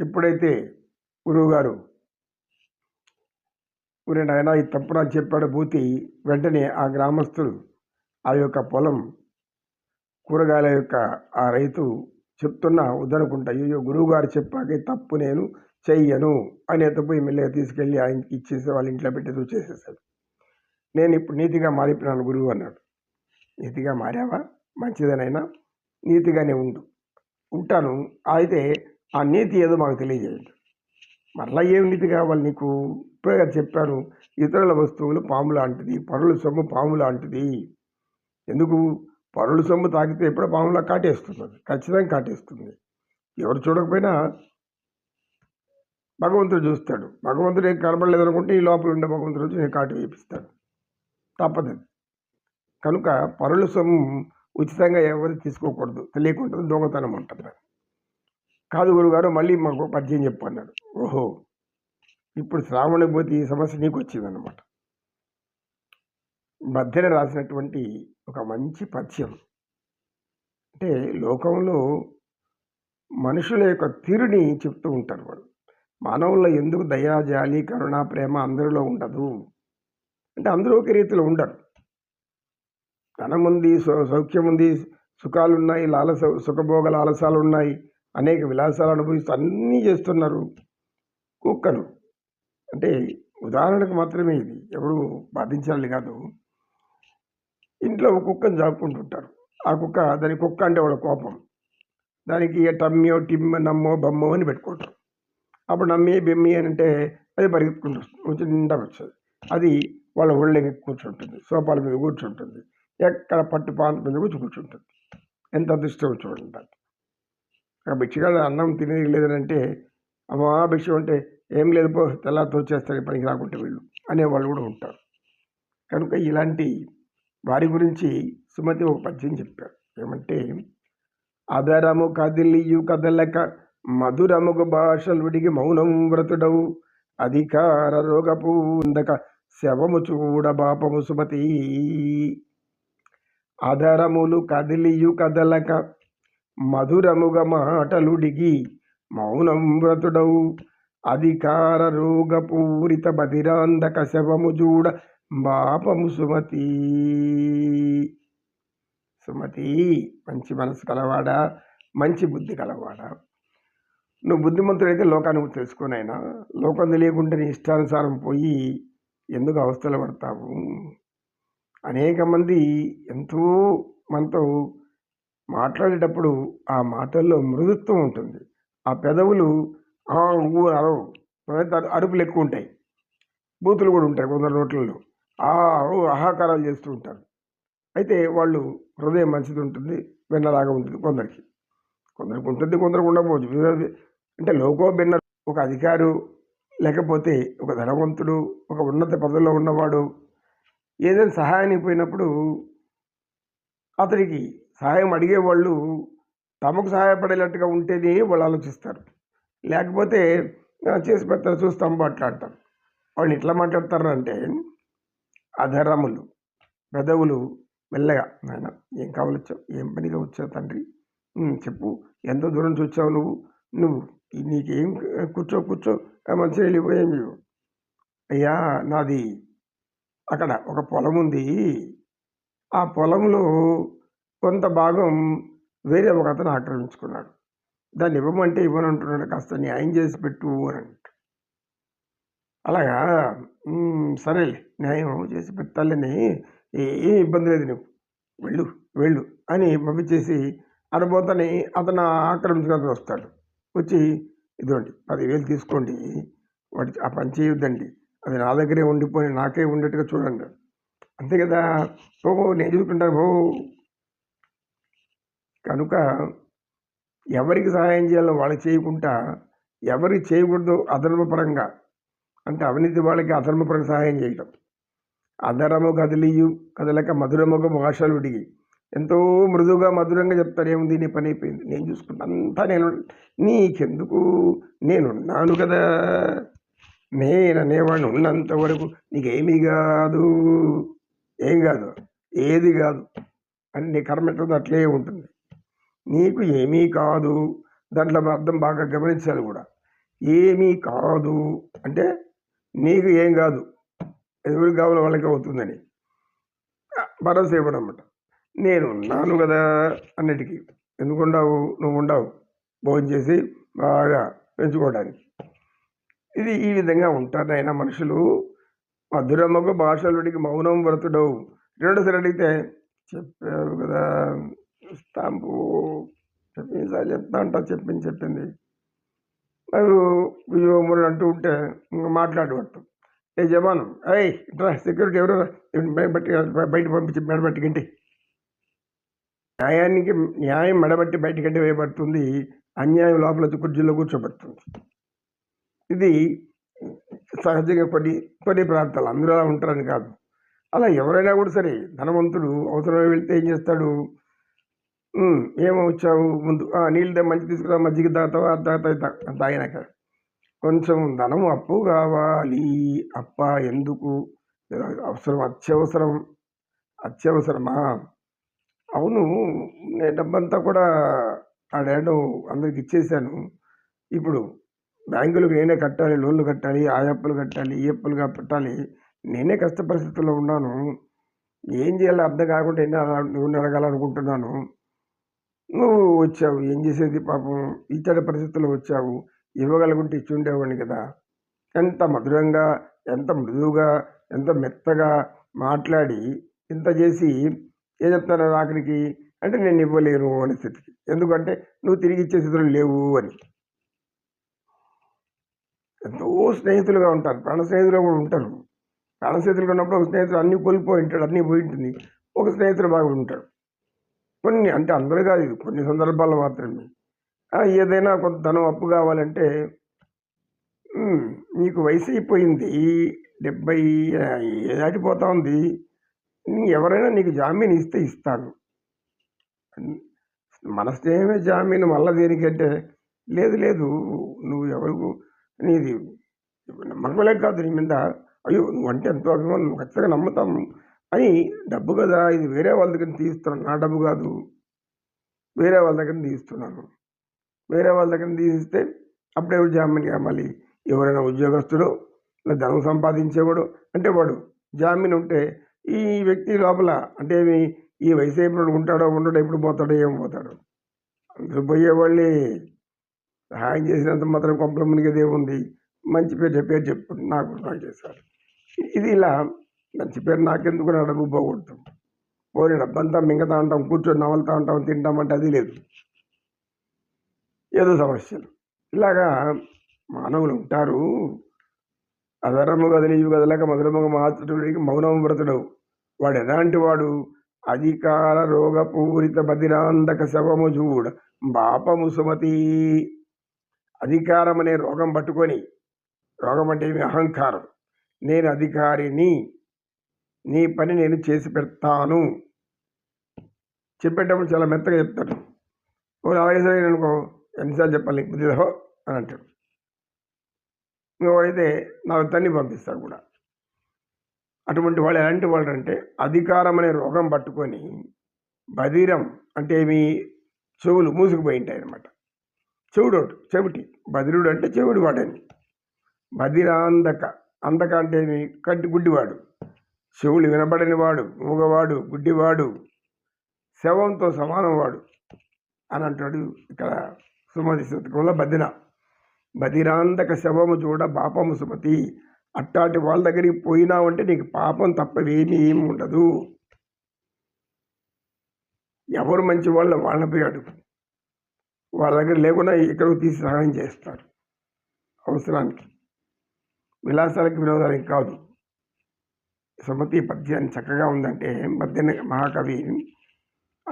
ఎప్పుడైతే గురువుగారు ఊరి నాయన ఈ తప్పున చెప్పాడు భూతి వెంటనే ఆ గ్రామస్తులు ఆ యొక్క పొలం కూరగాయల యొక్క ఆ రైతు చెప్తున్నా వద్దనుకుంటా. అయ్యో గురువుగారు చెప్పాక తప్పు నేను చెయ్యను అని ఎత్తపోయి మెల్లగా తీసుకెళ్ళి ఆయనకి ఇచ్చేసి వాళ్ళ ఇంట్లో పెట్టి చేసేసాడు. నేను ఇప్పుడు నీతిగా మారిపోయినాను గురువు అన్నాడు. నీతిగా మారావా? మంచిదనైనా నీతిగానే ఉండు. ఉంటాను. అయితే ఆ నీతి ఏదో మాకు తెలియజేయండి. మరలా ఏం నీతి కావాలి నీకు? ఇప్పుడే చెప్పాను ఇతరుల వస్తువులు పాము లాంటిది పరుల సొమ్ము పాము లాంటిది. ఎందుకు? పరుల సొమ్ము తాకితే ఎప్పుడో పాములా కాటేస్తుంది ఖచ్చితంగా కాటేస్తుంది. ఎవరు చూడకపోయినా భగవంతుడు చూస్తాడు. భగవంతుడు ఏం కనబడలేదు అనుకుంటే ఈ లోపల ఉండే భగవంతుడు వచ్చి నేను కాటు వేపిస్తాడు. తప్పదు కనుక పరుల సొమ్ము ఉచితంగా ఎవరు తీసుకోకూడదు. తెలియకుండా దొంగతనం ఉంటుంది కాదు గురుగారు మళ్ళీ మాకు పద్యం చెప్పు అన్నాడు ఓహో ఇప్పుడు శ్రావణ పోతే ఈ సమస్య నీకు వచ్చిందనమాట మధ్యన రాసినటువంటి ఒక మంచి పద్యం. అంటే లోకంలో మనుషుల యొక్క తీరుని చెప్తూ ఉంటారు వాళ్ళు మానవుల్లో ఎందుకు దయా జాలి కరుణ ప్రేమ అందరిలో ఉండదు? అంటే అందరూ ఒకే రీతిలో ఉండరు. ధనం ఉంది సౌ- సౌఖ్యం ఉంది సుఖాలు ఉన్నాయి లాలస సుఖభోగ లాలసాలు ఉన్నాయి అనేక విలాసాలు అనుభవిస్తూ అన్నీ చేస్తున్నారు. కుక్కను అంటే ఉదాహరణకు మాత్రమే ఇది. ఎవరు బాధించాలి కాదు. ఇంట్లో ఒక కుక్కను చాపుకుంటుంటారు ఆ కుక్క దాని కుక్క అంటే వాళ్ళ కోపం. దానికి టమ్మియో టిమ్ నమ్మో బమ్మో అని పెట్టుకుంటారు. అప్పుడు నమ్మి బెమ్మి అని అంటే అది పరిగెత్తుకుంటూ వస్తుంది. కొంచెం నిండా వచ్చేది. అది వాళ్ళ ఒళ్ళకి కూర్చుంటుంది. సోఫాల మీద కూర్చుంటుంది. ఎక్కడ పట్టు పాన్ మీద కూర్చు కూర్చుంటుంది. ఎంత అదృష్టం చూడండి దాన్ని. ఆ అన్నం తినేది లేదని అంటే అమ్మా భిక్ష అంటే ఏం లేదు పో తెల్లారితో చేస్తారు పనికి రాకుంటే వీళ్ళు అనేవాళ్ళు కూడా ఉంటారు. కనుక ఇలాంటి వారి గురించి సుమతి ఒక పద్యం చెప్పారు. ఏమంటే అదరము కదిలియు కదలక మధురముగు భాషలుడిగి మౌనం వ్రతుడవు. అధికార రోగపు ఉందక శవము చూడ బాపము సుమతి. అధరములు కదిలియు కదలక మధురముగ మాటలుడిగి మౌనం వ్రతుడవు. అధికార రోగపూరిత బధిరాంధక శవము చూడ బాపము సుమతి. సుమతి మంచి మనసు కలవాడా? మంచి బుద్ధి కలవాడా? నువ్వు బుద్ధిమంతుడైతే లోకానికి తెలుసుకోనైనా లోకం తెలియకుండా నీ ఇష్టానుసారం పోయి ఎందుకు అవస్థలు పడతావు? అనేక మంది ఎంతో మనతో మాట్లాడేటప్పుడు ఆ మాటల్లో మృదుత్వం ఉంటుంది. ఆ పెదవులు ఊ అరవు. అరుపులు ఎక్కువ ఉంటాయి. బూతులు కూడా ఉంటాయి కొందరు నోట్లలో. ఆ ఆహాకారాలు చేస్తూ ఉంటారు. అయితే వాళ్ళు హృదయం మంచిది ఉంటుంది వెన్నలాగా ఉంటుంది కొందరికి. కొందరికి ఉంటుంది కొందరికి ఉండకపోవచ్చు. అంటే లోకో భిన్న ఒక అధికారు లేకపోతే ఒక ధనవంతుడు ఒక ఉన్నత పదవిలో ఉన్నవాడు ఏదైనా సహాయానికి పోయినప్పుడు అతనికి సహాయం అడిగేవాళ్ళు తమకు సహాయపడేటట్టుగా ఉంటేనే వాళ్ళు ఆలోచిస్తారు. లేకపోతే చేసి పెడతారు చూస్తాం మాట్లాడతారు. వాళ్ళు ఎట్లా మాట్లాడతారు అంటే అధరములు పెదవులు మెల్లగా నాయన ఏం కావాలొచ్చావు ఏం పనిగా వచ్చావు తండ్రి? చెప్పు. ఎంత దూరం నుంచి వచ్చావు నువ్వు? నువ్వు నీకేం కూర్చో కూర్చో. మంచిగా వెళ్ళిపోయాం మేము అయ్యా నాది అక్కడ ఒక పొలం ఉంది ఆ పొలంలో కొంత భాగం వేరే ఒక అతను ఆక్రమించుకున్నాడు. దాన్ని ఇవ్వమంటే ఇవ్వనంటున్నాడు కాస్త న్యాయం చేసి పెట్టు అని అలాగా? సరేలే న్యాయం చేసి పెట్టాలని ఏం ఇబ్బంది లేదు నీకు. వెళ్ళు వెళ్ళు అని పంపించేసి అనుభూతని అతను ఆక్రమించుకుని వస్తాడు. వచ్చి ఇదిగోండి పదివేలు తీసుకోండి వాటి ఆ పని చేయొద్దండి. అది నా దగ్గరే ఉండిపోయి నాకే ఉండేట్టుగా చూడండి. అంతే కదా? ఓ నేను చూసుకుంటాను ఓ. కనుక ఎవరికి సహాయం చేయాలో వాళ్ళకి చేయకుండా ఎవరికి చేయకూడదు అధర్మపరంగా. అంటే అవినీతి వాళ్ళకి అధర్మపరంగా సహాయం చేయడం అధరము కదిలియు కదలక మధురముగ భాషలుడిగి ఎంతో మృదువుగా మధురంగా చెప్తారు ఏముంది నీ పని అయిపోయింది. నేను చూసుకుంటా అంతా నేను నీకెందుకు? నేనున్నాను కదా. నేను అనేవాడిని ఉన్నంత వరకు నీకేమీ కాదు. ఏం కాదు? ఏది కాదు? అని నీ కర్మ అట్లే ఉంటుంది. నీకు ఏమీ కాదు. దాంట్లో మన అర్థం బాగా గమనించాలి కూడా. ఏమీ కాదు. అంటే నీకు ఏం కాదు. ఎవరికి కావాలో వాళ్ళకి అవుతుందని. భరోసా ఇవ్వడం అనమాట నేను ఉన్నాను కదా అన్నిటికీ. ఎందుకు ఉండవు నువ్వు ఉండవు భోజనం చేసి బాగా పెంచుకోవడానికి. ఇది ఈ విధంగా ఉంటారు అయినా మనుషులు మధురమ్మకు భాషలుడికి మౌనం వ్రతుడవు. రెండోసారి అడిగితే చెప్పావు కదా. స్టాంపు చెప్పింది చెప్తా అంటా చెప్పింది చెప్పింది. మరి విజయమూరు అంటూ ఉంటే ఇంకా మాట్లాడబడతాం ఏ జవాను అయ్యి ఇట్రా సెక్యూరిటీ ఎవరు? బట్టి బయట పంపించి మెడబట్టి గంటి. న్యాయానికి న్యాయం మెడబట్టి బయటకంటే వేయబడుతుంది. అన్యాయం లోపల వచ్చి కుర్చీలో కూర్చోబడుతుంది. ఇది సహజంగా కొన్ని కొన్ని ప్రాంతాలు అందరూ అలా ఉంటారని కాదు. అలా ఎవరైనా కూడా సరే ధనవంతుడు అవసరమై వెళ్తే ఏం చేస్తాడు? ఏమో వచ్చావు ముందు. "ఆ, నీళ్ళు దా, మంచి తీసుకురా మజ్జిగ దాతావా అది తాగినాక కొంచెం ధనం అప్పు కావాలి. అప్ప ఎందుకు? అవసరం అత్యవసరం. అత్యవసరమా? అవును నేను డబ్బంతా కూడా ఆ డాడు అందరికి ఇచ్చేసాను. ఇప్పుడు బ్యాంకులకు నేనే కట్టాలి లోన్లు కట్టాలి ఆ అప్పులు కట్టాలి ఈ అప్పులుగా పెట్టాలి. నేనే కష్ట పరిస్థితుల్లో ఉన్నాను. ఏం చేయాలో అర్థం కాకుండా ఎన్ని అడగాలనుకుంటున్నాను? నువ్వు వచ్చావు ఏం చేసేది పాపం? ఇతడి పరిస్థితుల్లో వచ్చావు ఇవ్వగలుగుంటే ఇచ్చి ఉండేవాడిని కదా. ఎంత మధురంగా ఎంత మృదువుగా ఎంత మెత్తగా మాట్లాడి ఇంత చేసి ఏం చెప్తాను ఆఖరికి? అంటే నేను ఇవ్వలేను అనే స్థితికి. ఎందుకంటే నువ్వు తిరిగి ఇచ్చే స్థితిలో లేవు అని. ఎంతో స్నేహితులుగా ఉంటారు. ప్రాణ స్నేహితులు కూడా ఉంటారు. ప్రాణ స్నేహితులుగా ఉన్నప్పుడు ఒక స్నేహితుడు అన్నీ కోల్పోయి ఉంటాడు అన్నీ పోయి ఉంటుంది. ఒక స్నేహితుడు బాగా ఉంటాడు. కొన్ని అంటే అందరూ కాదు ఇది కొన్ని సందర్భాల్లో మాత్రమే. ఏదైనా కొంత ధనం అప్పు కావాలంటే నీకు వయసు అయిపోయింది డెబ్బై ఆ, దాటిపోతా ఉంది నీ ఎవరైనా నీకు జామీన్ ఇస్తే ఇస్తాను. మన స్నేహమే జామీన్ మళ్ళీ దేనికంటే లేదు లేదు నువ్వు ఎవరికి నీది నమ్మకలే కాదు నీ మీద అయ్యో నువ్వు అంటే ఎంతో అభిమానం ఖచ్చితంగా నమ్ముతాం అని డబ్బు కదా ఇది వేరే వాళ్ళ దగ్గర తీస్తున్నాను. నా డబ్బు కాదు. వేరే వాళ్ళ దగ్గర తీస్తున్నాను. వేరే వాళ్ళ దగ్గర తీసిస్తే అప్పుడే జామీన్ కావాలి ఎవరైనా ఉద్యోగస్తుడు లేదా ధనం సంపాదించేవాడు అంటే వాడు జామీన్ ఉంటే ఈ వ్యక్తి లోపల అంటే ఈ వయసు అయిపోయినాడు ఉంటాడో ఉండడో ఎప్పుడు పోతాడో ఏం పోతాడు. అందరూ పోయేవాళ్ళే. సహాయం చేసినంత మాత్రం కొంపల మునిగేదే ఉంది మంచి పేరు చెప్పారు చెప్పు నాకు నాకు చేశారు. ఇది ఇలా మంచి పేరు నాకెందుకు నా డబ్బు పోగొడతాం పోనీ డబ్బంతా మింగతా ఉంటాం కూర్చొని నవలుతా ఉంటాం తింటామంటే అది లేదు. ఏదో సమస్యలు. ఇలాగా మానవులు ఉంటారు. అధరము గదిలియు కదలక మధురముగా మాతృడికి మౌనం వ్రతుడు వాడు ఎలాంటి వాడు? అధికార రోగపూరిత బదిరాంధక శవము చూడ బాపము సుమతి. అధికారం అనే రోగం పట్టుకొని రోగం అంటే ఏమి? అహంకారం. నేను అధికారిని నీ పని నేను చేసి పెడతాను. చెప్పేటప్పుడు చాలా మెత్తగా చెప్తాడు. ఓ అలాగే సరే అనుకో ఎన్నిసార్లు చెప్పాలి నీకు బుద్ధి అని అంటాడు. ఇంకోడైతే నాకు తన్ని పంపిస్తాడు కూడా. అటువంటి వాళ్ళు ఎలాంటి వాళ్ళు అంటే అధికారం అనే రోగం పట్టుకొని బధిరం అంటే ఏమి? చెవులు మూసుకుపోయి ఉంటాయి అనమాట చెవుడు ఒకటి, చెవిటి. బధిరుడు అంటే చెవుడు వాడని. బదిరాంధక అందక అంటే ఏమి? కట్టి గుడ్డివాడు. చెవులు వినబడని వాడు మూగవాడు గుడ్డివాడు శవంతో సమానం వాడు అని అంటాడు ఇక్కడ సుమతి శతకంలో బదిన బదిరాంధక శవము చూడ పాపము సుమతి. అట్టాటి వాళ్ళ దగ్గరికి పోయినావంటే నీకు పాపం తప్పవేమీ ఏమి ఉండదు. ఎవరు మంచి వాళ్ళు వాళ్ళని పోయి అడుగు వాళ్ళ దగ్గర లేకుండా ఇక్కడికి తీసి సహాయం చేస్తారు అవసరానికి. విలాసాలకి వినోదానికి కాదు. సుమతి పద్యాన్ని చక్కగా ఉందంటే మధ్యన మహాకవి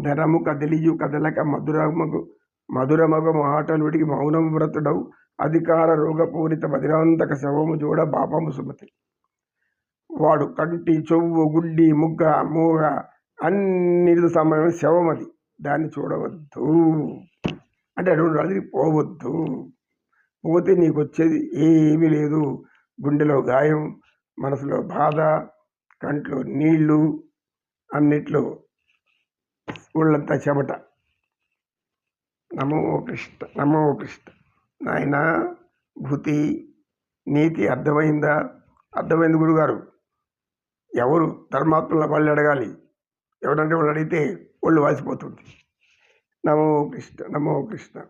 ధరము కదిలియు కదలక మధురమగు మధురమగు మాటలుడికి మౌనము వ్రతుడవు. అధికార రోగపూరిత మధురాంతక శవము చూడ బాపము సుమతి. వాడు కంటి చెవు గుడ్డి ముగ్గ మూగ అన్నిటి సమయం శవం అది దాన్ని చూడవద్దు. అంటే రెండు రోజులకి పోవద్దు. పోతే నీకు వచ్చేది ఏమీ లేదు. గుండెలో గాయం మనసులో బాధ కంట్లో నీళ్ళు అన్నిట్లో ఒళ్ళంతా చెమట. నమో కృష్ణ నమో కృష్ణ. నాయన భూతి నీతి అర్థమైందా? అర్థమైంది గురుగారు. ఎవరు ధర్మాత్మల వాళ్ళు అడగాలి. ఎవరంటే వాళ్ళు అడిగితే ఒళ్ళు వాసిపోతుంది. నమో కృష్ణ నమో కృష్ణ.